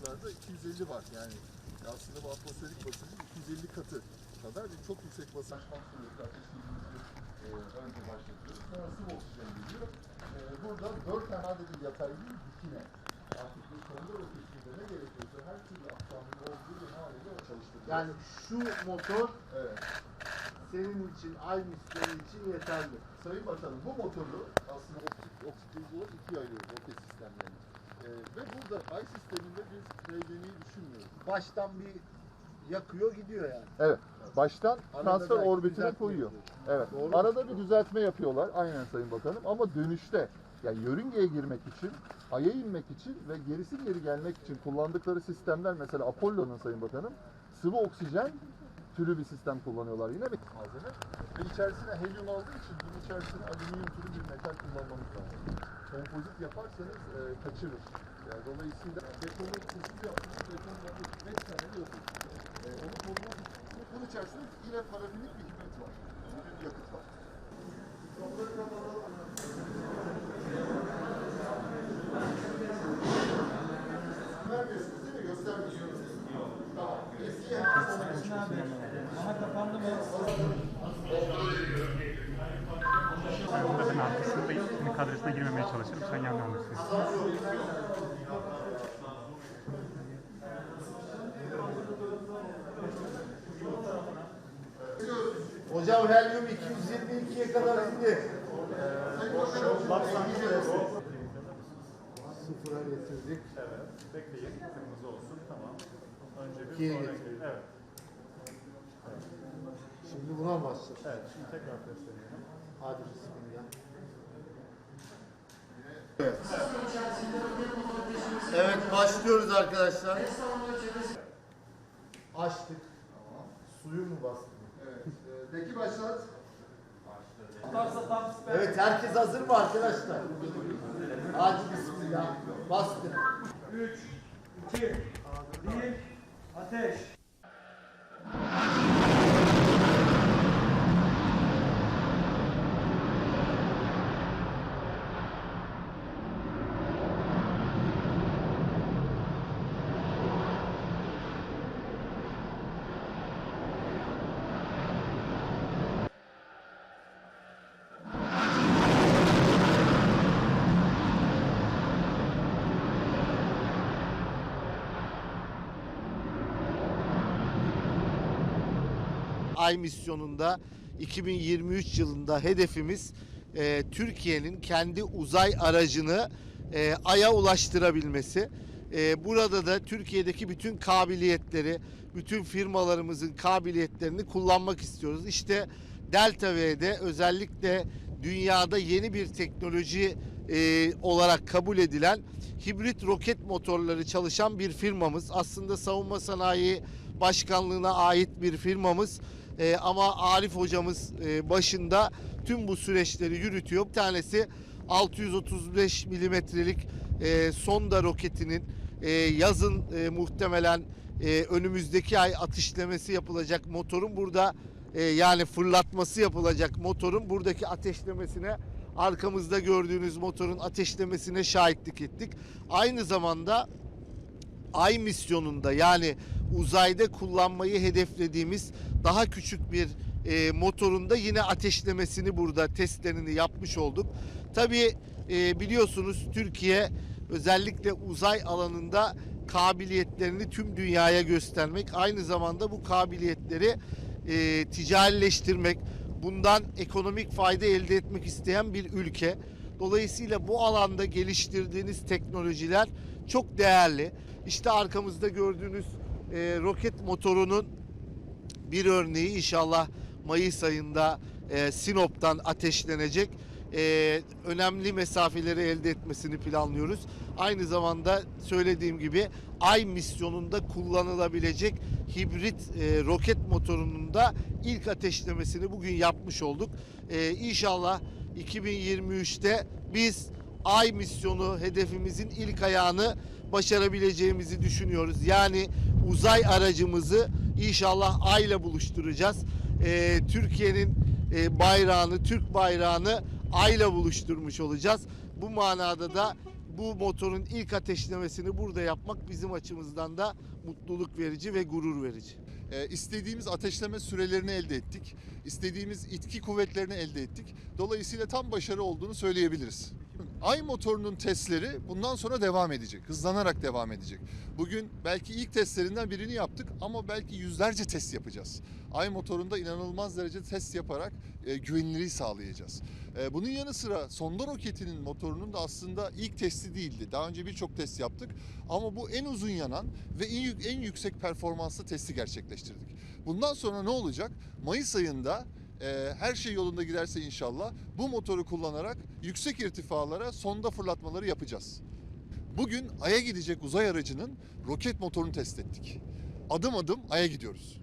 Larda 250 var yani aslında bu atmosferik basıncın 250 katı kadar bir çok yüksek basınç kontrolü e, önce başlatıyoruz. Sonra sıvı oksijen geliyor. E, burada 4 tane adedi yatay bir dikine artık bir konuda ötesinde ne gerekiyorsa her türlü aksamın olduğu bir haliyle çalıştırıyoruz. Yani şu motor evet. senin için, ay misyonu için yeterli. Sayın Bakanım bu motoru aslında optik, optik olarak ikiye ayırıyoruz roket sistemlerini. E, ve burada ay sisteminde biz TGM'yi düşünmüyoruz. Baştan bir yakıyor gidiyor yani. Evet. Baştan Arada transfer belki orbitine düzeltme koyuyor. yapıyor. Evet. Doğru mu? Arada bir düzeltme yapıyorlar. Aynen Sayın Bakanım. Ama dönüşte yani yörüngeye girmek için, aya inmek için ve gerisi geri gelmek için kullandıkları sistemler mesela Apollo'nun Sayın Bakanım sıvı oksijen türü bir sistem kullanıyorlar yine bir malzeme. Ve içerisine helyum aldığı için bunun içerisine alüminyum türü bir metal kullanmamız lazım. Kompozit yaparsanız e, kaçırır. Yani dolayısıyla betonu kursuz yaptığımız beton yaklaşık 5 tane diyorsun. E, onu korumak için bunun içerisinde yine parafinik bir hibrit var. Bir yakıt var. Girmemeye çalışırım. Sen yanına olursun. Hocam helyum 222'ye kadar indi. Sıfıra getirdik. Evet. Bekleyin. Kırmızı olsun. Tamam. Önce bir sonra. Evet. Şimdi buna mı başlayalım? Evet. Şimdi tekrar test edelim. Hadi bismillah. Evet başlıyoruz arkadaşlar. Açtık. Suyu mu bastık? Evet. E, Deki başlat. Tutarsa tam. Evet herkes hazır mı arkadaşlar? Hadi bismillah. Bastık. 3, 2, 1, ateş. Ay misyonunda 2023 yılında hedefimiz e, Türkiye'nin kendi uzay aracını e, Ay'a ulaştırabilmesi. E, burada da Türkiye'deki bütün kabiliyetleri, bütün firmalarımızın kabiliyetlerini kullanmak istiyoruz. İşte Delta V'de özellikle dünyada yeni bir teknoloji e, olarak kabul edilen hibrit roket motorları çalışan bir firmamız. Aslında savunma sanayi başkanlığına ait bir firmamız. E, ama Arif hocamız e, başında tüm bu süreçleri yürütüyor. Bir tanesi 635 milimetrelik e, sonda roketinin e, yazın e, muhtemelen e, önümüzdeki ay ateşlemesi yapılacak motorun burada e, yani fırlatması yapılacak motorun buradaki ateşlemesine arkamızda gördüğünüz motorun ateşlemesine şahitlik ettik. Aynı zamanda Ay misyonunda yani uzayda kullanmayı hedeflediğimiz daha küçük bir e, motorunda yine ateşlemesini burada testlerini yapmış olduk. Tabii e, biliyorsunuz Türkiye özellikle uzay alanında kabiliyetlerini tüm dünyaya göstermek, aynı zamanda bu kabiliyetleri e, ticarileştirmek, bundan ekonomik fayda elde etmek isteyen bir ülke. Dolayısıyla bu alanda geliştirdiğiniz teknolojiler çok değerli. İşte arkamızda gördüğünüz e, roket motorunun bir örneği inşallah Mayıs ayında e, Sinop'tan ateşlenecek. E, önemli mesafeleri elde etmesini planlıyoruz. Aynı zamanda söylediğim gibi Ay misyonunda kullanılabilecek hibrit e, roket motorunun da ilk ateşlemesini bugün yapmış olduk. E, inşallah 2023'te biz Ay misyonu hedefimizin ilk ayağını başarabileceğimizi düşünüyoruz. Yani uzay aracımızı İnşallah Ay'la buluşturacağız. Ee, Türkiye'nin e, bayrağını, Türk bayrağını Ay'la buluşturmuş olacağız. Bu manada da bu motorun ilk ateşlemesini burada yapmak bizim açımızdan da mutluluk verici ve gurur verici. E, istediğimiz ateşleme sürelerini elde ettik. İstediğimiz itki kuvvetlerini elde ettik. Dolayısıyla tam başarı olduğunu söyleyebiliriz. Ay motorunun testleri bundan sonra devam edecek. Hızlanarak devam edecek. Bugün belki ilk testlerinden birini yaptık ama belki yüzlerce test yapacağız. Ay motorunda inanılmaz derecede test yaparak e, güvenilirliği sağlayacağız. E, bunun yanı sıra sonda roketinin motorunun da aslında ilk testi değildi. Daha önce birçok test yaptık ama bu en uzun yanan ve en, en yüksek performanslı testi gerçekleştirdik. Bundan sonra ne olacak? Mayıs ayında e, her şey yolunda giderse inşallah bu motoru kullanarak yüksek irtifalara sonda fırlatmaları yapacağız. Bugün Ay'a gidecek uzay aracının roket motorunu test ettik. Adım adım Ay'a gidiyoruz.